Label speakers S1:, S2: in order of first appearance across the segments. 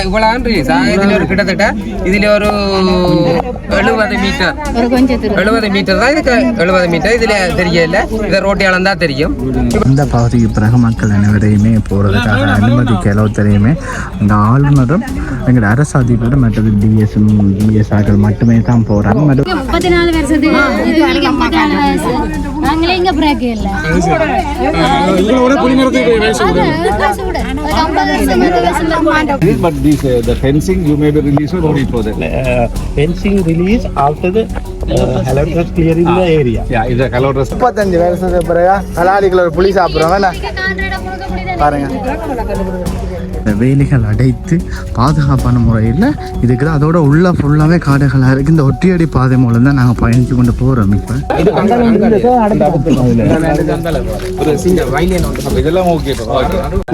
S1: இவ்வளவு இதுல ஒரு கிட்டத்தட்ட இதுல ஒரு எழுபது மீட்டர்
S2: ஒரு கொஞ்சம்
S1: எழுபது மீட்டர் தான் இதுக்கு எழுபது மீட்டர் இதுல தெரியல இதை ரோட்டி அளந்தா தெரியும்.
S3: இந்த பகுதிக்கு பிறகு மக்கள் அனைவரையுமே போகிறதுக்காக அனுமதிக்க தெரியுமே. அந்த ஆளுநரும் எங்கள் அரசு அதிபரும் மற்றது டிஎஸ்எம் டிஎஸ்ஆர்கள் மட்டுமே தான் போகிறாங்க மற்றும்
S2: முப்பத்தி நாலு வருஷத்துக்கு நாங்களே இங்க பிரேக் இல்ல.
S4: This, uh, the fencing, you may be released or only for that.
S5: uh, fencing release after the uh, alert was clearing the area.
S4: Yeah, the color dress
S3: முப்பத்தஞ்சு வருஷத்துக்கு பிறகு கலாடிகள் ஒரு புளி
S2: முடியுது
S3: பாருங்க வேலிகள் அடைத்து பாதுகாப்பான முறையில் இதுக்கு அதோட உள்ள ஃபுல்லாகவே காடுகளாக இருக்குது இந்த ஒட்டியடி பாதை மூலம் தான் நாங்கள் பயணித்து கொண்டு போகிறோம் இப்போ.
S4: இதெல்லாம் ஓகே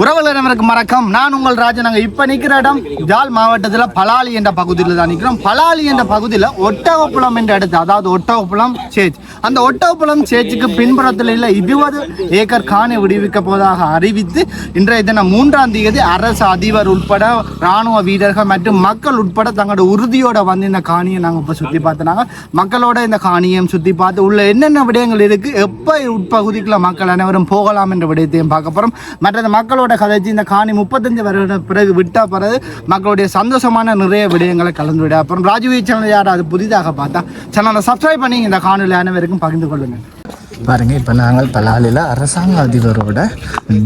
S3: உறவுகளுக்கு மறக்கம் நான் உங்கள் ராஜா நாங்கள் இப்போ நிற்கிற இடம் ஜாழ் மாவட்டத்தில் பலாலி என்ற பகுதியில் தான் நிற்கிறோம் பலாலி என்ற பகுதியில் ஒட்டகப்புலம் என்ற இடத்து அதாவது ஒட்டகப்புலம் சேச் அந்த ஒட்டகப்புலம் சேச்சுக்கு பின்புறத்தில் உள்ள இருபது ஏக்கர் காணி விடுவிக்க போவதாக அறிவித்து இன்றைய தினம் மூன்றாம் தேதி அரசு அதிபர் உட்பட ராணுவ வீரர்கள் மற்றும் மக்கள் உட்பட தங்களோட உறுதியோட வந்து இந்த காணியை நாங்கள் இப்போ சுற்றி பார்த்தனாங்க. மக்களோட இந்த காணியம் சுற்றி பார்த்து உள்ள என்னென்ன விடயங்கள் இருக்கு எப்போ உட்பகுதிக்குள்ள மக்கள் அனைவரும் போகலாம் என்ற விடயத்தையும் பார்க்க போகிறோம் மற்றது மக்களோட கதைச்சு இந்த காணி முப்பத்தஞ்சு வருட பிறகு விட்டா பிறகு மக்களுடைய சந்தோஷமான நிறைய விடயங்களை கலந்து விட அப்புறம் ராஜீவ் சேனல் யாராவது புதிதாக பார்த்தா சேனலை சப்ஸ்கிரைப் பண்ணி இந்த காணொலி அனைவருக்கும் பகிர்ந்து கொள்ளுங்கள். பாருங்க இப்போ நாங்கள் பலாலில் அரசாங்க அதிபரோட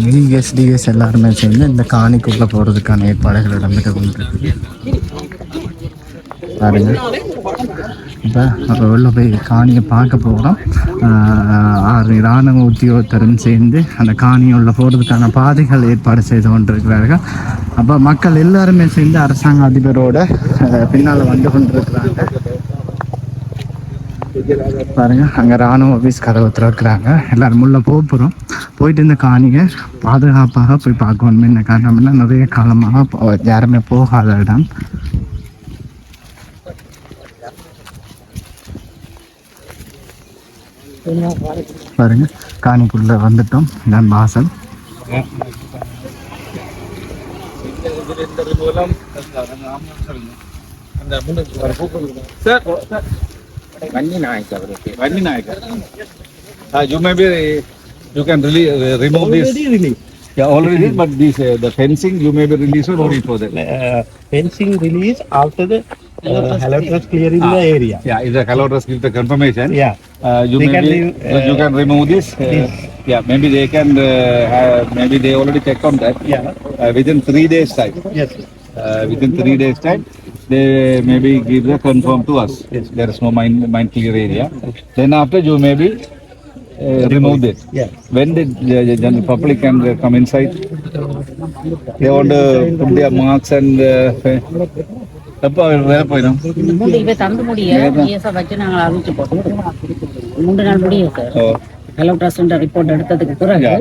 S3: ஜிஎஸ் டிஎஸ் எல்லாருமே சேர்ந்து இந்த காணிக்குள்ளே போகிறதுக்கான ஏற்பாடுகள் நடந்துட்டு கொண்டிருக்கு. பாருங்க. இப்போ அப்போ உள்ள போய் காணியை பார்க்க போகிறோம் ஆறு இராணுவ உத்தியோகத்தரும் சேர்ந்து அந்த காணியை உள்ள போகிறதுக்கான பாதைகள் ஏற்பாடு செய்து கொண்டிருக்கிறார்கள். அப்போ மக்கள் எல்லாருமே சேர்ந்து அரசாங்க அதிபரோட பின்னால் வந்து கொண்டிருக்கிறாங்க. பாருங்க அங்கே ராணுவ ஆஃபீஸ் கதவை திறக்கிறாங்க எல்லாரும் உள்ள போக போகிறோம் போயிட்டு இந்த காணியை பாதுகாப்பாக போய் பார்க்கணும். என்ன காரணம் என்ன நிறைய காலமாக யாருமே போகாத இடம். பாருங்க காணிக்குள்ள வந்துட்டோம். இதான் வாசல்.
S4: Sir, Vanni Naika. Uh, you may be, you can really uh, remove this.
S5: Already released.
S4: Yeah, already, did, but this, uh, the fencing, you may be released or only for that.
S5: Uh, fencing release after the uh, alert was clearing the area.
S4: Yeah, if the color dress give the confirmation.
S5: Yeah.
S4: Uh, you
S5: They
S4: may
S5: can
S4: be,
S5: leave,
S4: uh, you can remove this. Uh, yeah, maybe they can, uh, have, maybe they already checked on that.
S5: Yeah.
S4: Uh, within three days time.
S5: Yes.
S4: uh, within three days time they maybe give the confirm to us
S5: Yes.
S4: there is no mine mine clear area then after you maybe uh, remove it
S5: Yeah.
S4: when the, the, the general public can uh, come inside they want to put their marks and uh, எப்போ வேலை போயிடும்
S6: மூன்று இப்போ தந்து முடிய PSI வச்சு நாங்கள் அறிவிச்சு போட்டோம் மூன்று நாள் முடியும் சார் கலெக்டர் சென்டர் ரிப்போர்ட் எடுத்ததுக்கு பிறகு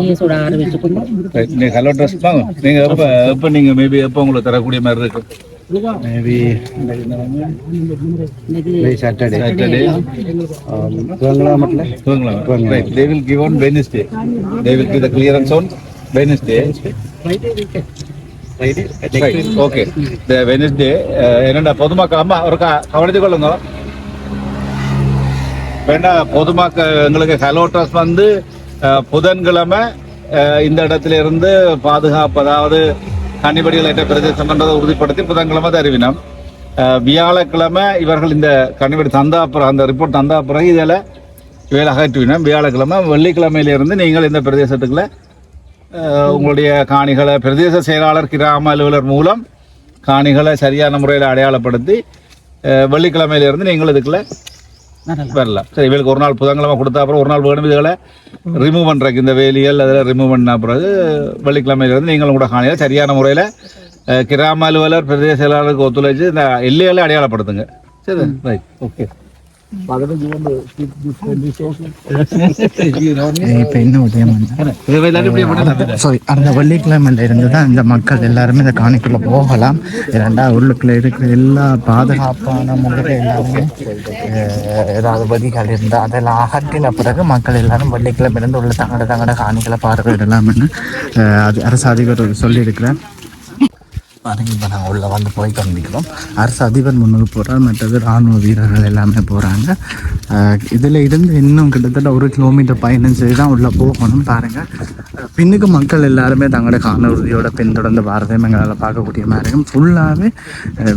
S6: ஜிஎஸோட ஆரம்பிச்சு கொண்டு
S4: right. நீங்க ஹலோ ட்ரெஸ் வாங்க நீங்க எப்போ எப்போ நீங்க மேபி எப்போ உங்களுக்கு தரக்கூடிய மாதிரி இருக்கு
S3: மேபி
S6: இன்னைக்கு
S3: சாட்டர்டே
S4: சாட்டர்டே
S3: மட்டும்
S4: Right. They will give on Wednesday. They will give the clearance on Wednesday. Right. Okay. The Wednesday. uh, என்னடா பொதுமக்கள் அம்மா ஒரு க- கவனித்துக் கொள்ளுங்க வேண்டா பொதுமக்கள் எங்களுக்கு ஹலோட்டஸ் வந்து புதன்கிழமை இந்த இடத்துல இருந்து பாதுகாப்பு அதாவது கன்னிபடிகள் ஏற்ற பிரதேசம் என்றதை உறுதிப்படுத்தி புதன்கிழமை தருவினோம் வியாழக்கிழமை இவர்கள் இந்த கன்னிபடி தந்தா பிறகு அந்த ரிப்போர்ட் தந்தா பிறகு இதில் வேலை அகற்றுவினோம் வியாழக்கிழமை வெள்ளிக்கிழமையிலிருந்து நீங்கள் இந்த பிரதேசத்துக்குள்ள உங்களுடைய காணிகளை பிரதேச செயலாளர் கிராம அலுவலர் மூலம் காணிகளை சரியான முறையில் அடையாளப்படுத்தி வெள்ளிக்கிழமையிலிருந்து நீங்கள் இதுக்குள்ள வரலாம். சரி இவளுக்கு ஒரு நாள் புதன்கிழமை கொடுத்தா அப்புறம் ஒரு நாள் வேணும். இதுகளை ரிமூவ் பண்ணுறக்கு இந்த வேலிகள் அதில் ரிமூவ் பண்ண பிறகு வெள்ளிக்கிழமையிலிருந்து நீங்களும் கூட காணியில் சரியான முறையில் கிராம அலுவலர் பிரதேச செயலாளருக்கு ஒத்துழைச்சு இந்த எல்லைகளை அடையாளப்படுத்துங்க. சரி ரைட் ஓகே
S3: இப்போ என்ன உதயம் சாரி அந்த வெள்ளிக்கிழமையில இருந்து தான் இந்த மக்கள் எல்லாருமே இந்த காணிக்குள்ள போகலாம். இரண்டா உள்ளுக்குள்ள இருக்கிற எல்லா பாதுகாப்பான முறையில் எல்லாருமே அஹ், ஏதாவது வழிகள் இருந்தால் அதெல்லாம் அகற்றின பிறகு மக்கள் எல்லாரும் வெள்ளிக்கிழமை இருந்து உள்ள தங்கட தங்கட காணிகளை பார்வையிடலாம்னு அஹ், அது அரசு அதிபர் சொல்லியிருக்கிறேன் பாருங்க இப்போ நாங்கள் உள்ளே வந்து போய் கொண்டிருக்கிறோம். அரசு அதிபர் முன்னுக்கு போகிறார் மற்றது இராணுவ வீரர்கள் எல்லாமே போகிறாங்க இதில் இருந்து இன்னும் கிட்டத்தட்ட ஒரு கிலோமீட்டர் பயணம் செய்து தான் உள்ளே போகணும். பாருங்கள் பின்னுக்கு மக்கள் எல்லாருமே தங்களோட காண உறுதியோட பின்தொடர்ந்து பாரதம் எங்களால் பார்க்கக்கூடிய மாதிரி இருக்கும். ஃபுல்லாகவே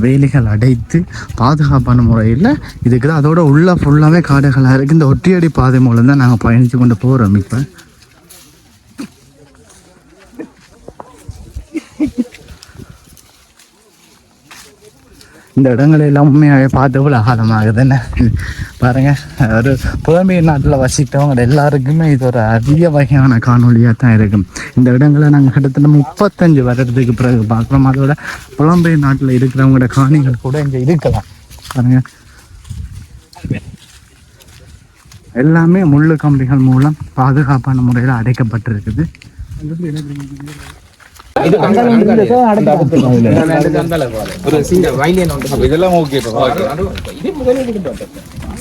S3: வேலிகள் அடைத்து பாதுகாப்பான முறையில் இதுக்கு தான் அதோட உள்ள ஃபுல்லாகவே காடுகளாக இருக்குது இந்த ஒட்டியடி பாதை மூலம் தான் நாங்கள் பயணித்து கொண்டு போகிறோம் இப்போ. இந்த இடங்களை எல்லாமே பார்த்து போல என்ன பாருங்க ஒரு புலம்பெயர் நாட்டில் வசித்தவங்க எல்லாருக்குமே இது ஒரு அரிய வகையான காணொலியாக தான் இருக்கும். இந்த இடங்களை நாங்கள் கிட்டத்தட்ட முப்பத்தஞ்சு வருடத்துக்கு பிறகு பார்க்குறோம். அதோட புலம்பெயர் நாட்டில் இருக்கிறவங்களோட காணிகள் கூட இங்கே இருக்கலாம். பாருங்க. எல்லாமே முள்ளு கம்பிகள் மூலம் பாதுகாப்பான முறையில் அடைக்கப்பட்டிருக்குது.
S4: இதெல்லாம் ஓகே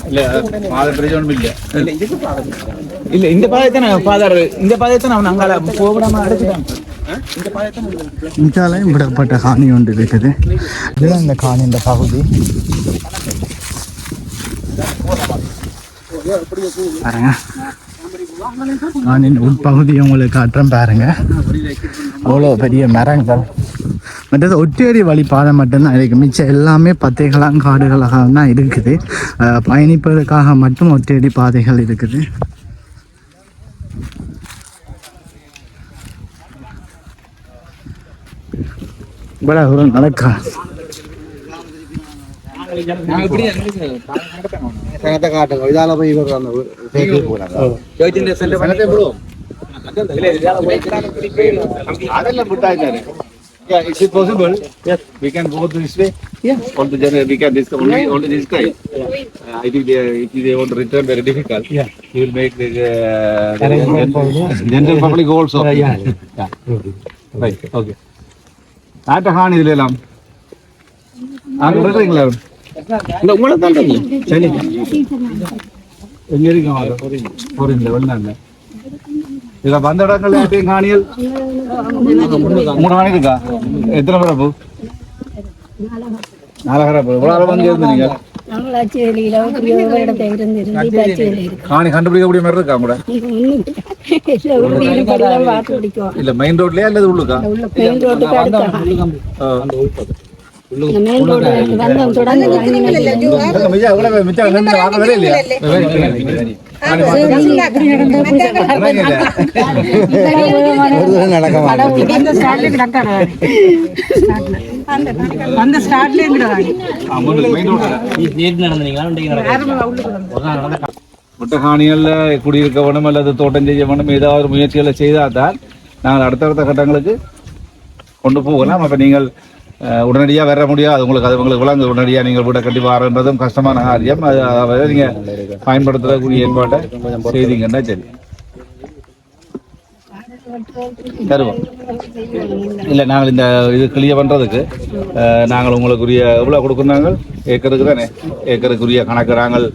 S4: இல்ல பாத பிரச்சனை ஒண்ணும் இல்ல.
S7: இல்ல இந்த பாதைத்தானே ஃபாதர் இந்த பாதைத்தானே அவன் அங்கால போகடாம அடைச்சிட்டான்
S3: இந்தியாலையும் விடப்பட்ட காணி ஒன்று இருக்குது. இதுதான் இந்த காணின்ற பகுதி. பாருங்க. காணின் உட்பகுதியை உங்களுக்கு காட்டுறேன் பாருங்க. அவ்வளோ பெரிய மரங்கள். மற்றது ஒட்டியடி வழி பாதை மட்டும்தான் இருக்குது மிச்சம் எல்லாமே பத்தைகளாக காடுகளாக தான் இருக்குது. பயணிப்பதற்காக மட்டும் ஒட்டியடி பாதைகள் இருக்குது. ಸಂಗತೆ ಕಾಟಕ ಇದಾಲ
S4: ಪೈ ಇವರು ಬಂದು ಸೇತುವೆ ಪೂರ ಯೋಜನೆ ಸಂಗತೆ ಬಿಡು ಅದೆಲ್ಲ ಬಿಟ್ಟಾಯ್ತಾರೆ Yeah, is it possible? Yes. We can go this way. Yeah. On the journey, we can discuss only yeah. only this time. Uh, I think they, if they want to return, very difficult. Yeah. You will make the, uh, the general, general public also. Uh, yeah. yeah. yeah. Right. Okay. ആറ്റഹാണ് ഇതിലെല്ലാം ആ തുടരുന്നില്ല
S7: இந்த உங்களை தான் சரி
S4: எங்க இருக்கோம் போறீங்க வெளிநாட்டுல இதுல வந்த இடங்கள் யார்ட்டையும் காணியல் மூணு காணி இருக்கா எத்தனை பிறப்பு நாலாயிரம் பிறப்பு இவ்வளவு வந்து இருந்தீங்க காணி கண்டுபிடிக்கக்கூடிய மாதிரி இருக்கா கூட இல்ல மெயின் ரோட்லயா அல்லது உள்ளுக்கா முட்டகாணிகள்ல குடியிருக்க வேணும் அல்லது தோட்டம் செய்ய வேணும் ஏதாவது முயற்சிகளை செய்தால் தான் நாங்கள் அடுத்தடுத்த கட்டங்களுக்கு கொண்டு போகலாம். அப்ப நீங்கள் உடனடியாக வர முடியாது. உங்களுக்கு அது உங்களுக்கு விளங்கு. உடனடியாக நீங்கள் வீட்டை கட்டி வரன்றதும் கஷ்டமான காரியம். அது அதை நீங்கள் பயன்படுத்துறக்கூடிய ஏற்பாட்டை செய்தீங்கன்னா சரி. தருவோம். இல்லை நாங்கள் இந்த இது கிளியர் பண்ணுறதுக்கு நாங்கள் உங்களுக்குரிய எவ்வளோ கொடுக்குறாங்க ஏக்கருக்கு தானே. ஏக்கருக்குரிய கணக்கு நாங்கள்.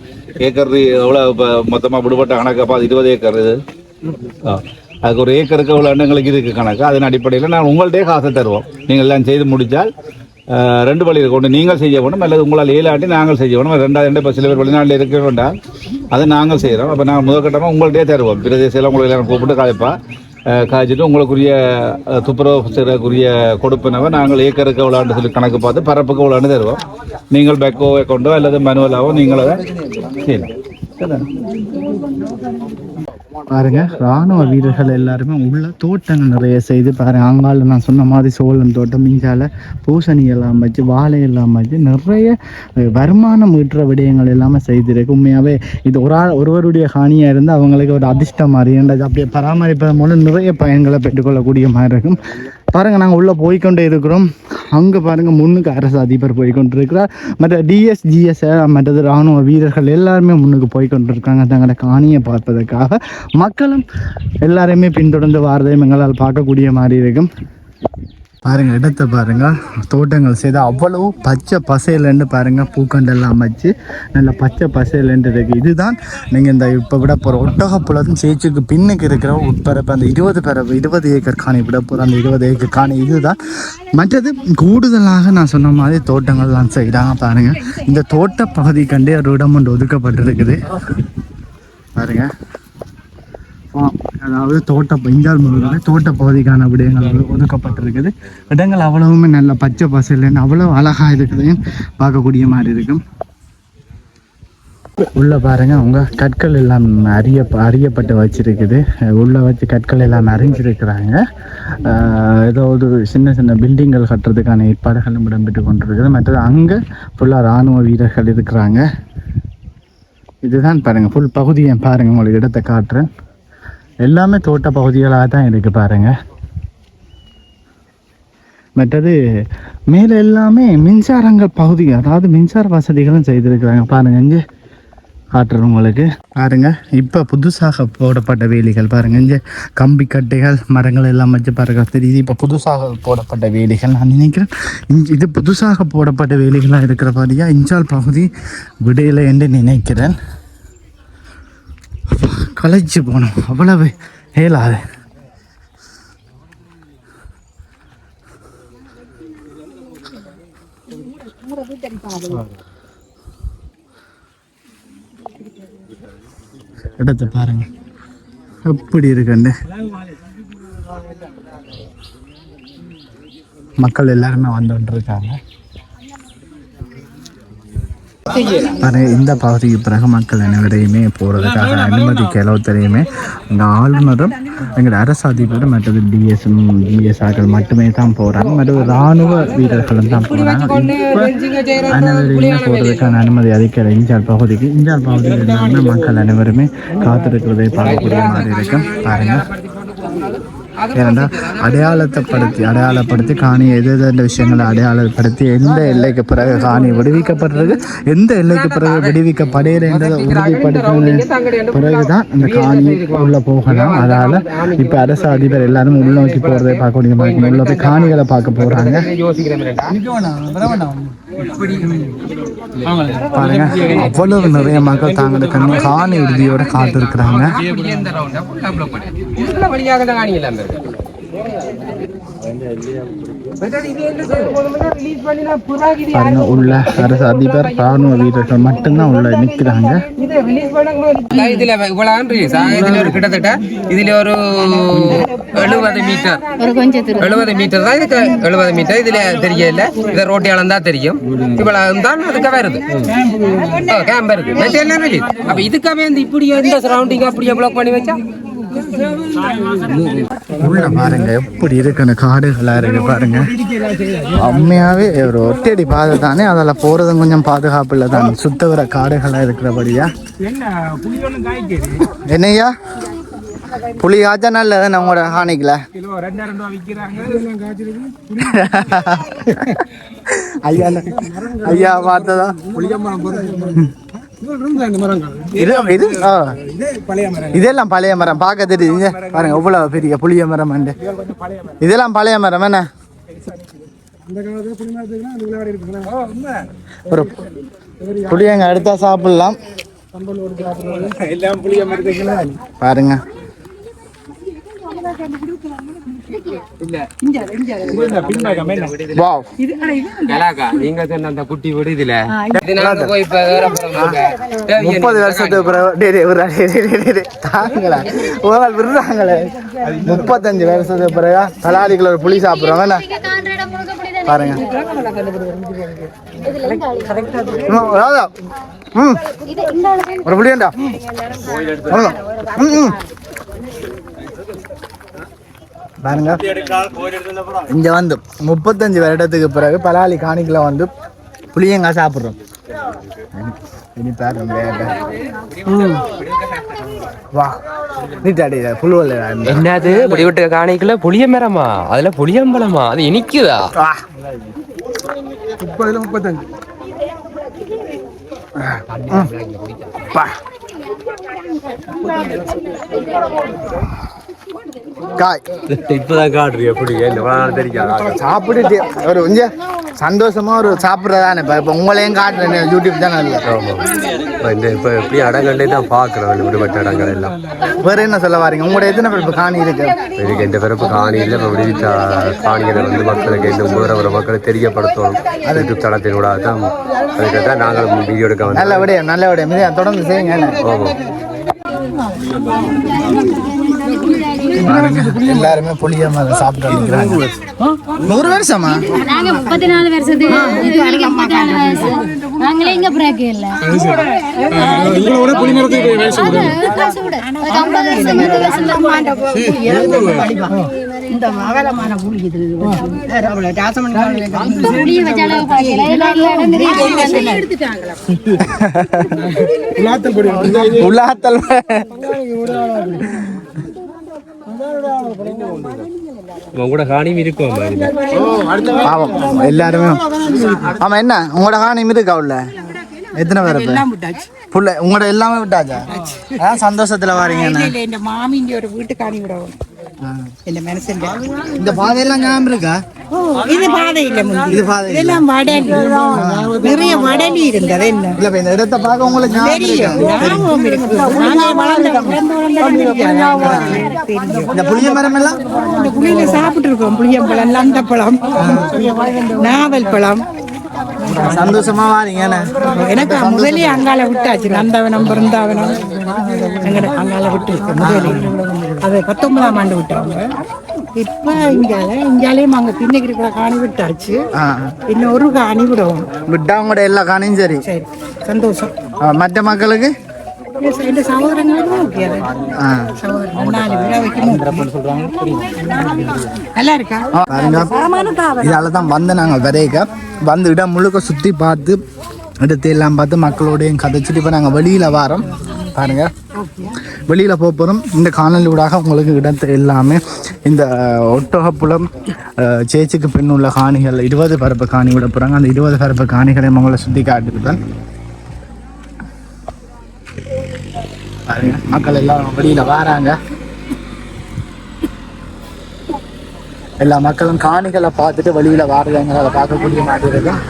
S4: ஏக்கர் எவ்வளோ இப்போ மொத்தமாக விடுபட்ட கணக்கு? அப்போ அது இருபது ஏக்கர் இது. ஆ. அதுக்கு ஒரு ஏக்கருக்கு உள்ள எண்ணங்களுக்கு இருக்கு கணக்கு. அதன் அடிப்படையில் நான் உங்கள்கிட்டயே காசை தருவோம். நீங்கள் எல்லாம் செய்து முடித்தால் ரெண்டு வழி இருக்கு ஒன்று நீங்கள் செய்ய வேணும் அல்லது உங்களால் ஏழாட்டி நாங்கள் செய்ய வேணும் ரெண்டாவது ரெண்டு இப்போ சில பேர் வெளிநாட்டில் இருக்க வேண்டாம். அதை நாங்கள் செய்கிறோம் அப்போ நாங்கள் முதற்கட்டமாக உங்கள்கிட்டே தருவோம். பிரதேசம் உங்களை எல்லாம் கூப்பிட்டு காய்ப்பா காய்ச்சிட்டு உங்களுக்குரிய அஹ், துப்புரவு செய்யறக்குரிய கொடுப்பினவை நாங்கள் ஏக்கருக்கு எவ்வளோன்னு சொல்லி கணக்கு பார்த்து பரப்புக்கு எவ்வளோன்னு தருவோம். நீங்கள் பேக்கோவை கொண்டோ அல்லது மனுவலாவோ நீங்கள் அதை செய்யலாம்.
S3: பாருங்க ராணுவ வீரர்கள் எல்லாருமே உள்ள தோட்டங்கள் நிறைய செய்து பாருங்க. அங்கால நான் சொன்ன மாதிரி சோளம் தோட்டம் இங்கால பூசணி எல்லாம் வச்சு வாழை எல்லாம் வச்சு நிறைய வருமானம் ஈட்டுற விடயங்கள் எல்லாமே செய்திருக்கு. உண்மையாவே இது ஒரு ஆள் ஒருவருடைய காணியா இருந்து அவங்களுக்கு ஒரு அதிர்ஷ்டம் மாதிரி அப்படியே பராமரிப்பதன் மூலம் நிறைய பயன்களை பெற்றுக்கொள்ளக்கூடிய மாதிரி இருக்கும். பாருங்க நாங்கள் உள்ளே போய்கொண்டே இருக்கிறோம். அங்கே பாருங்கள் முன்னுக்கு அரசு அதிபர் போய்கொண்டிருக்கிறார் மற்ற டிஎஸ்ஜிஎஸ் மற்றது ராணுவ வீரர்கள் எல்லாருமே முன்னுக்கு போய்கொண்டிருக்காங்க தங்களோட காணியை பார்ப்பதற்காக. மக்களும் எல்லாரையுமே பின்தொடர்ந்து வாரதையும் எங்களால் பார்க்கக்கூடிய மாதிரி இருக்கும். பாருங்க இடத்தை பாருங்க. தோட்டங்கள் செய்து அவ்வளவு பச்சை பசையிலன்னு பாருங்க பூக்கண்டெல்லாம் அமைச்சு நல்ல பச்சை பசையிலன்னு இருக்கு. இதுதான் நீங்கள் இந்த இப்போ விட போகிற ஒட்டகப்புலத்தும் சேச்சுக்கு பின்னுக்கு இருக்கிற உட்பரப்பு. அந்த இருபது பரப்பு இருபது ஏக்கர் காணி விட போகிற அந்த இருபது ஏக்கர் காணி இதுதான். மற்றது கூடுதலாக நான் சொன்ன மாதிரி தோட்டங்கள்லாம் செய்கிறாங்க பாருங்க. இந்த தோட்ட பகுதி கண்டே ஒரு இடம் ஒன்று ஒதுக்கப்பட்டிருக்குது. பாருங்க. அதாவது தோட்ட இந்தியாவில் முழுவதும் தோட்ட பகுதிக்கான விடயங்கள் ஒதுக்கப்பட்டிருக்குது. இடங்கள் அவ்வளவுமே நல்ல பச்சை பசையில் அவ்வளோ அழகா இருக்குதுன்னு பார்க்கக்கூடிய மாதிரி இருக்கும். உள்ள பாருங்க அவங்க கற்கள் எல்லாம் அறிய அறியப்பட்டு வச்சிருக்குது. உள்ள வச்சு கற்கள் எல்லாம் அறிஞ்சிருக்கிறாங்க. ஏதோ ஒரு சின்ன சின்ன பில்டிங்கள் கட்டுறதுக்கான ஏற்பாடுகளும் இடம்பெற்று கொண்டிருக்குது. மற்றது அங்கே ஃபுல்லாக இராணுவ வீரர்கள் இருக்கிறாங்க. இதுதான் பாருங்க ஃபுல் பகுதியை பாருங்க உங்களுக்கு இடத்தை காட்டுறேன். எல்லாமே தோட்ட பகுதிகளாக தான் இருக்கு பாருங்க. மற்றது மேலே எல்லாமே மின்சாரங்கள் பகுதி அதாவது மின்சார வசதிகளும் செய்திருக்கிறாங்க. பாருங்க இங்கே காட்டுறோம் உங்களுக்கு. பாருங்க இப்போ புதுசாக போடப்பட்ட வேலிகள் பாருங்க இங்கே கம்பி கட்டைகள் மரங்கள் எல்லாம் வச்சு பாருங்க தெரியுது. இப்போ புதுசாக போடப்பட்ட வேலிகள் நான் நினைக்கிறேன் இங்க இது புதுசாக போடப்பட்ட வேலிகளாக இருக்கிற இருக்கிறபடியா இஞ்சால் பகுதி விடையில என்று நினைக்கிறேன். கலைச்சு போனோம் அவ்வளவு ஏலாது இடத்தை பாருங்க. எப்படி இருக்குன்னு. மக்கள் எல்லாருமே வந்துட்டு இருக்காங்க பாருங்க இந்த பகுதிக்கு பிறகு மக்கள் அனைவரையுமே போகிறதுக்காக அனுமதி அளவுத்தரையுமே அங்கே ஆளுநரும் எங்கள் அரசு அதிபரும் மற்றது டிஎஸ் டிஎஸ்ஆர்கள் மட்டுமே தான் போகிறாங்க மற்ற இராணுவ வீரர்களும் தான் போகிறாங்க அனைவரையுமே போகிறதுக்கான அனுமதி அளிக்கிற இஞ்சால் பகுதிக்கு. இஞ்சால் பகுதியில் மக்கள் அனைவருமே காத்திருக்கிறதை பார்க்கக்கூடிய மாதிரி இருக்கும். பாருங்கள் ஏன்னா அடையாளத்தை படுத்தி அடையாளப்படுத்தி காணி எது எந்த விஷயங்களை அடையாளப்படுத்தி எந்த எல்லைக்கு பிறகு காணி விடுவிக்கப்படுறது எந்த எல்லைக்கு பிறகு விடுவிக்கப்படையிறதை உறுதிப்படுத்தின பிறகுதான் இந்த காணி உள்ள போகலாம். அதால இப்ப அரசு அதிபர் எல்லாரும் உள்நோக்கி போறதை பார்க்க முடியும்? உள்ள போய் காணிகளை பார்க்க போறாங்க. பாருங்க அவ்வளவு நிறைய மக்கள் தாங்களோட கண்ணு காண உறுதியோட காத்திருக்கிறாங்க.
S1: இதுக்குள்ள
S3: பாருங்க உள்ள அரசு அதிபர் ராணுவ வீரர்கள் மட்டும்தான் உள்ள நிக்கிறாங்க.
S1: இதுல இவ்வளவு கிட்டத்தட்ட இதுல ஒரு எழுபது மீட்டர். எழுபது மீட்டர் தான் இதுக்கு எழுபது மீட்டர். இதுல தெரியல. இதை ரோட்டி அளந்தா தெரியும். இவ்வளவு தான் அதுக்கு வருது. கேம்ப் இருக்கு. அப்ப இதுக்காக இந்த இப்படி இந்த சரௌண்டிங் அப்படியே பிளாக் பண்ணி வச்சா?
S3: உள்ள பாருங்க எப்படி இருக்குன்னு காடுகளா இருக்கு பாருங்க. அம்மையாவே ஒரு ஒட்டடி பாதை தானே அதில் போறதும் கொஞ்சம் பாதுகாப்பு இல்லை தானே. சுத்த வர காடுகளா இருக்கிறபடியா. என்னய்யா? புளி காய்ச்சா நல்லது உங்களோட ஹானிக்கல ஐயா ஐயா பார்த்ததா? இதெல்லாம் பழைய மரம். பார்க்க தெரியுது. பாருங்க எவ்வளவு பெரிய புளிய மரம் இதெல்லாம் பழைய மரம். என்ன? ஒரு புளியங்க எடுத்தா சாப்பிடலாம். பாருங்க.
S1: நீங்க சொன்ன அந்த குட்டி வீடு இதுல.
S3: முப்பது? வருஷத்துக்கு தாங்களா விடுறாங்களே. முப்பத்தஞ்சு வருஷத்துக்கு பிறகு தலாளிகள் ஒரு புளி
S2: இப்படிதான்
S3: பாருங்க. ஒரு புளியண்டா. ம் ம். பாருங்க. இங்க வந்து முப்பத்தஞ்சு வருடத்துக்கு பிறகு பலாலி காணிக்கல வந்து புளியங்காய் சாப்பிட்றோம். இனி பாருங்க. வா. நீட்டாடி புழுவல்
S1: என்னது? முடிவிட்ட காணிக்கல புளிய மரமா அதுல புளியம்பழமா? அது இனிக்குதா
S5: முப்பதுல முப்பத்தஞ்சு.
S3: காய்.
S1: இப்பதான் காட்டுறீங்க எப்படி? தெரியாது?
S3: சாப்பிட்டுட்டு ஒரு கொஞ்சம் சந்தோஷமா ஒரு சாப்பிட்றதானே? இப்போ இப்போ உங்களையும் காட்டுறேன் யூடியூப் தானே இல்லை
S1: இந்த இப்போ எப்படி இடங்கள்லே தான் பார்க்குறோம் விடுபட்ட இடங்கள் எல்லாம்.
S3: வேற என்ன சொல்ல வாரீங்க? உங்களோட எத்தனை பேர் இப்போ காணி இருக்கு?
S1: இதுக்கு எந்த பிறப்பு காணி இல்லை. இப்போ விடுவித்த காணிகளை வந்து மக்களுக்கு எந்த ஊர வர மக்களை தெரியப்படுத்தணும். யூடியூப் தளத்தினூடாக தான் அதுக்கு தான் நாங்கள் வீடியோ எடுக்க வந்தோம்.
S3: நல்ல விடையா நல்ல விடையா தொடர்ந்து செய்யுங்க?
S1: ஆமாம்
S3: எல்லாருமே புளியாம அதை சாப்பிட்டு நூறு வருஷமா?
S2: நாங்க முப்பத்தி நாலு வருஷத்து இது வரைக்கும் முப்பத்தி நாலு வயசு நாங்களே இங்க பிரேக் இல்ல.
S7: வயசு
S2: கூட. ஐம்பது வருஷம்
S6: இந்த அகலமான புளி இது. ராசமணி
S2: புளிய வச்ச அளவு பார்க்கல. எல்லாம் எல்லா இடம் நிறைய
S6: எடுத்துட்டாங்களா
S3: உலாத்தல்
S1: உங்க கூட காணியும் இருக்கும்
S3: பாவம். எல்லாருமே. ஆமா என்ன? உங்களோட காணி இருக்கா உள்ள? எத்தனை பேர்? புள்ள உங்களோட எல்லாமே விட்டாச்சா? சந்தோஷத்துல வாரீங்க
S6: மாமிங்க ஒரு வீட்டு காணி விடவும் இந்த
S3: பாதையெல்லாம் ஞாபகம் இருக்கா
S6: இது பாதை இல்ல முந்தி.
S3: இது பாதை இல்ல.
S6: இதெல்லாம் வடலி நிறைய வடலி இருந்தது என்ன
S3: இல்ல இப்ப இந்த இடத்த பார்க்க உங்களுக்கு ஞாபகம் இருக்கா? இந்த புளிய மரம் எல்லாம்
S6: இந்த புளியில சாப்பிட்டு இருக்கோம் புளியம்பழம் லந்தப்பழம் நாவல் பழம்
S3: சந்தோஷமா வாரீங்க
S6: எனக்கு முதலே அங்கால விட்டாச்சு நந்தவனம் பிருந்தாவனம் அங்கால விட்டு முதலே அது பத்தொன்பதாம் ஆண்டு விட்டாங்க இப்ப இங்கால இங்காலையும் அங்க பின்னுக்கு இருக்கிற காணி விட்டாச்சு. இன்னும் ஒரு காணி விடுவோம்.
S3: விட்டா உங்களோட எல்லா காணியும் சரி?
S6: சரி. சந்தோஷம்.
S3: மற்ற மக்களுக்கு?
S6: இந்த சகோதரங்களுக்கும் ஓகே அது.
S3: ஆ.
S6: சகோதரன் நாலு பேரா வைக்கணும். நல்லா இருக்கா?
S3: பாருங்க. இதால தான் வந்து நாங்கள் விரைக்க வந்து இடம் முழுக்க சுற்றி பார்த்து இடத்தை எல்லாம் பார்த்து மக்களோடையும் கதைச்சிட்டு இப்போ நாங்கள் வெளியில் வரோம். பாருங்க. வெளியில் போக போகிறோம் இந்த காணொலி ஊடாக உங்களுக்கு இடத்து எல்லாமே இந்த ஒட்டகப்புலம் சேச்சுக்கு சேச்சிக்கு பின் உள்ள காணிகள் இருபது பரப்பு காணி விட போகிறாங்க அந்த இருபது பரப்பு காணிகளை உங்களை சுற்றி காட்டுறேன் பாருங்க. மக்கள் எல்லாம் வெளியில் வராங்க. எல்லா மக்களும் காணிகளை பார்த்துட்டு வெளியில வாருதாங்க அதை பார்க்கக்கூடிய மாதிரி இருக்கும்.